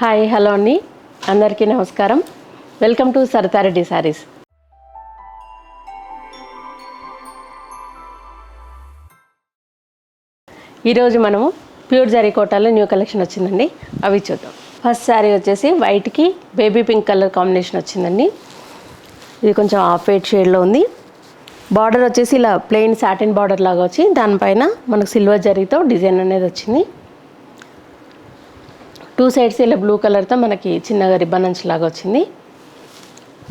Hi hello అండి. అందరికీ నమస్కారం. వెల్కమ్ టు సరతారెడ్డి శారీస్ ఈరోజు మనము ప్యూర్ జరీ కోటాలో న్యూ కలెక్షన్ వచ్చిందండి. అవి చూద్దాం. ఫస్ట్ శారీ వచ్చేసి వైట్కి బేబీ పింక్ కలర్ కాంబినేషన్ వచ్చిందండి. ఇది కొంచెం ఆఫ్ వైట్ షేడ్లో ఉంది. బార్డర్ వచ్చేసి ఇలా ప్లెయిన్ సాటిన్ బార్డర్ లాగా వచ్చి దానిపైన మనకు సిల్వర్ జరీతో డిజైన్ అనేది వచ్చింది. టూ సైడ్స్ ఇలా బ్లూ కలర్తో మనకి చిన్నగా రిబ్బన్ లాగా వచ్చింది.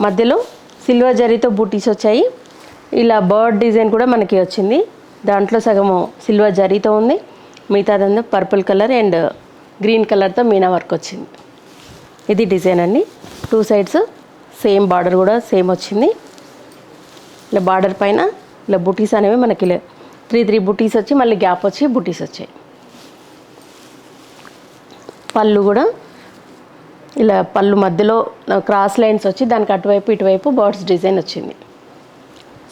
మధ్యలో సిల్వర్ జరీతో బూటీస్ వచ్చాయి. ఇలా బర్డ్ డిజైన్ కూడా మనకి వచ్చింది. దాంట్లో సగము సిల్వర్ జరీతో ఉంది. మిగతాదంతా పర్పుల్ కలర్ అండ్ గ్రీన్ కలర్తో మీనా వర్క్ వచ్చింది. ఇది డిజైన్ అండి. టూ సైడ్స్ సేమ్ బార్డర్ కూడా సేమ్ వచ్చింది. ఇలా బార్డర్ పైన ఇలా బుటీస్ అనేవి మనకి ఇలా త్రీ త్రీ బుటీస్ వచ్చి మళ్ళీ గ్యాప్ వచ్చి బుటీస్ వచ్చాయి. పళ్ళు కూడా ఇలా పళ్ళు మధ్యలో క్రాస్ లైన్స్ వచ్చి దానికి అటువైపు ఇటువైపు బర్డ్స్ డిజైన్ వచ్చింది.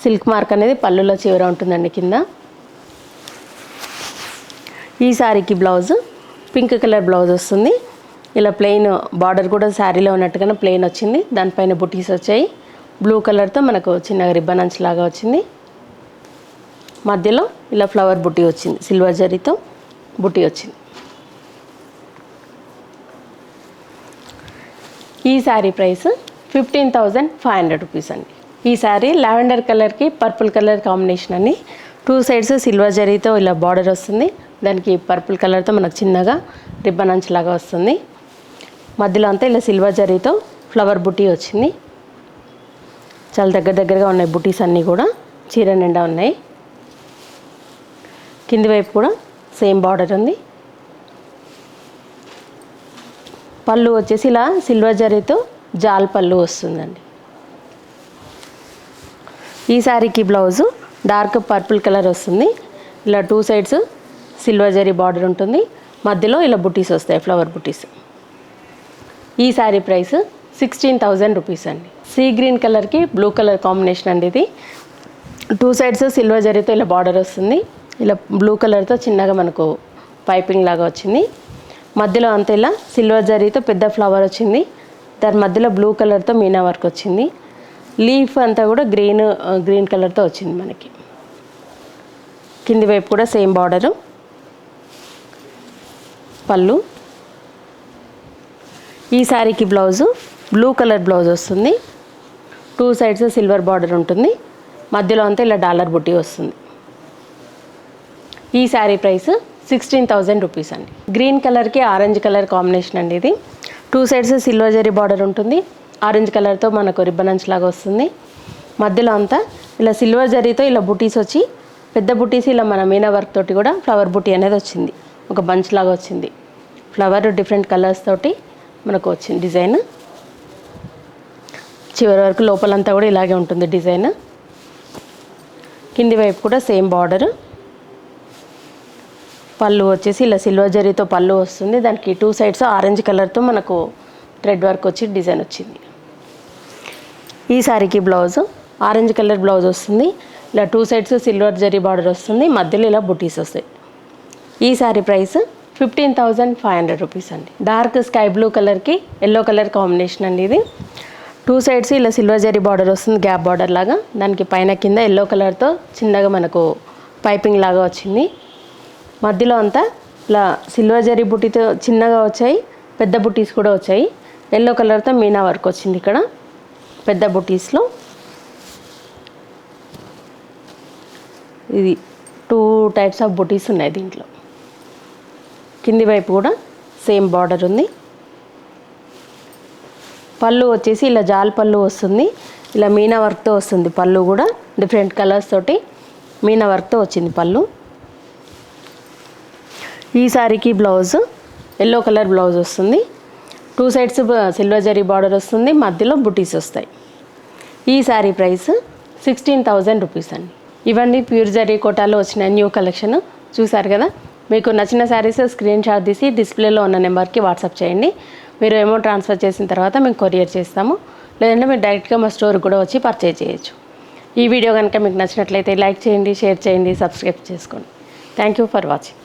సిల్క్ మార్క్ అనేది పళ్ళులో చివర ఉంటుందండి కింద. ఈ శారీకి బ్లౌజ్ పింక్ కలర్ బ్లౌజ్ వస్తుంది. ఇలా ప్లెయిన్ బార్డర్ కూడా శారీలో ఉన్నట్టుగానే ప్లెయిన్ వచ్చింది. దానిపైన బుటీస్ వచ్చాయి. బ్లూ కలర్తో మనకు చిన్న రిబ్బన్ అంచు లాగా వచ్చింది. మధ్యలో ఇలా ఫ్లవర్ బుట్టి వచ్చింది. సిల్వర్ జరీతో బుట్టి వచ్చింది. ఈ sari price fifteen thousand five hundred rupees అండి. ఈ శారీ లావెండర్ కలర్కి పర్పుల్ కలర్ కాంబినేషన్ అండి టూ సైడ్స్ సిల్వర్ జరీతో ఇలా బార్డర్ వస్తుంది. దానికి పర్పుల్ కలర్తో మనకు చిన్నగా రిబ్బన్ అంచులాగా వస్తుంది. మధ్యలో అంతా ఇలా సిల్వర్ జరీతో ఫ్లవర్ బుటీ వచ్చింది. చాలా దగ్గర దగ్గరగా ఉన్నాయి బుటీస్ అన్నీ కూడా. చీర నిండా ఉన్నాయి. కింది వైపు కూడా సేమ్ బార్డర్ ఉంది. పళ్ళు వచ్చేసి ఇలా సిల్వర్ జరీతో జాల్ పళ్ళు వస్తుందండి. ఈ శారీకి బ్లౌజు డార్క్ పర్పుల్ కలర్ వస్తుంది. ఇలా two sides silver zari border ఉంటుంది. మధ్యలో ఇలా బుటీస్ వస్తాయి ఫ్లవర్ బుటీస్. ఈ sari price sixteen thousand rupees అండి. సీ గ్రీన్ కలర్కి బ్లూ కలర్ కాంబినేషన్ అండి ఇది. టూ సైడ్స్ సిల్వర్ జరీతో ఇలా బార్డర్ వస్తుంది. ఇలా బ్లూ కలర్తో చిన్నగా మనకు పైపింగ్ లాగా వచ్చింది. మధ్యలో అంతా ఇలా సిల్వర్ జరీతో పెద్ద ఫ్లవర్ వచ్చింది. దాని మధ్యలో బ్లూ కలర్తో మీనా వర్క్ వచ్చింది. లీఫ్ అంతా కూడా గ్రీన్ గ్రీన్ కలర్తో వచ్చింది మనకి. కింది వైపు కూడా సేమ్ బార్డరు పళ్ళు. ఈ శారీకి బ్లౌజు బ్లూ కలర్ బ్లౌజ్ వస్తుంది. టూ సైడ్స్ సిల్వర్ బార్డర్ ఉంటుంది. మధ్యలో అంతా ఇలా డాలర్ బుట్టి వస్తుంది. ఈ sari price sixteen thousand rupees అండి. గ్రీన్ కలర్కి ఆరెంజ్ కలర్ కాంబినేషన్ అండి ఇది. Two sides silver zari border ఉంటుంది. ఆరెంజ్ కలర్తో మనకు రిబ్బన్ అంచ్ లాగా వస్తుంది. మధ్యలో అంతా ఇలా సిల్వర్ జరీతో ఇలా బుటీస్ వచ్చి పెద్ద బుటీస్ ఇలా మన మీనా వర్క్ తోటి కూడా ఫ్లవర్ బుటీ అనేది వచ్చింది. ఒక బంచ్ లాగా వచ్చింది. ఫ్లవర్ డిఫరెంట్ కలర్స్ తోటి మనకు వచ్చింది డిజైన్. చివరి వరకు లోపలంతా కూడా ఇలాగే ఉంటుంది డిజైన్. కింది వైపు కూడా సేమ్ బార్డర్. పళ్ళు వచ్చేసి ఇలా సిల్వర్ జరీతో పళ్ళు వస్తుంది. దానికి టూ సైడ్స్ ఆరెంజ్ కలర్తో మనకు థ్రెడ్ వర్క్ వచ్చి డిజైన్ వచ్చింది. ఈ శారీకి బ్లౌజ్ ఆరెంజ్ కలర్ బ్లౌజ్ వస్తుంది. ఇలా two sides silver zari border వస్తుంది. మధ్యలో ఇలా బుటీస్ వస్తాయి. ఈ sari price fifteen thousand five hundred rupees అండి. డార్క్ స్కై బ్లూ కలర్కి ఎల్లో కలర్ కాంబినేషన్ అండి ఇది. టూ సైడ్స్ ఇలా సిల్వర్ జరీ బార్డర్ వస్తుంది గ్యాప్ బార్డర్ లాగా. దానికి పైన కింద ఎల్లో కలర్తో చిన్నగా మనకు పైపింగ్ లాగా వచ్చింది. మధ్యలో అంతా ఇలా సిల్వర్ జరీ బుట్టితో చిన్నగా వచ్చాయి పెద్ద బుట్టీస్ కూడా వచ్చాయి. ఎల్లో కలర్తో మీనా వర్క్ వచ్చింది ఇక్కడ పెద్ద బుట్టీస్లో. ఇది టూ టైప్స్ ఆఫ్ బుటీస్ ఉన్నాయి దీంట్లో. కింది వైపు కూడా సేమ్ బార్డర్ ఉంది. పళ్ళు వచ్చేసి ఇలా జాల్ పళ్ళు వస్తుంది ఇలా మీనా వర్క్తో వస్తుంది పళ్ళు కూడా డిఫరెంట్ కలర్స్ తోటి మీనా వర్క్తో వచ్చింది పళ్ళు. ఈ శారీకి బ్లౌజ్ ఎల్లో కలర్ బ్లౌజ్ వస్తుంది. Two sides silver zari border వస్తుంది మధ్యలో బుటీస్ వస్తాయి. ఈ sari price sixteen thousand rupees అండి. ఇవన్నీ ప్యూర్ జరీ కోటాలో వచ్చిన న్యూ కలెక్షన్. చూసారు కదా? మీకు నచ్చిన శారీస్ స్క్రీన్ షాట్ తీసి డిస్ప్లేలో ఉన్న నెంబర్కి వాట్సాప్ చేయండి. మీరు అమౌంట్ ట్రాన్స్ఫర్ చేసిన తర్వాత మేము కొరియర్ చేస్తాము. లేదంటే మీరు డైరెక్ట్గా మా స్టోర్ కూడా వచ్చి పర్చేజ్ చేయొచ్చు. ఈ వీడియో కనుక మీకు నచ్చినట్లయితే లైక్ చేయండి షేర్ చేయండి సబ్స్క్రైబ్ చేసుకోండి. Thank you for watching.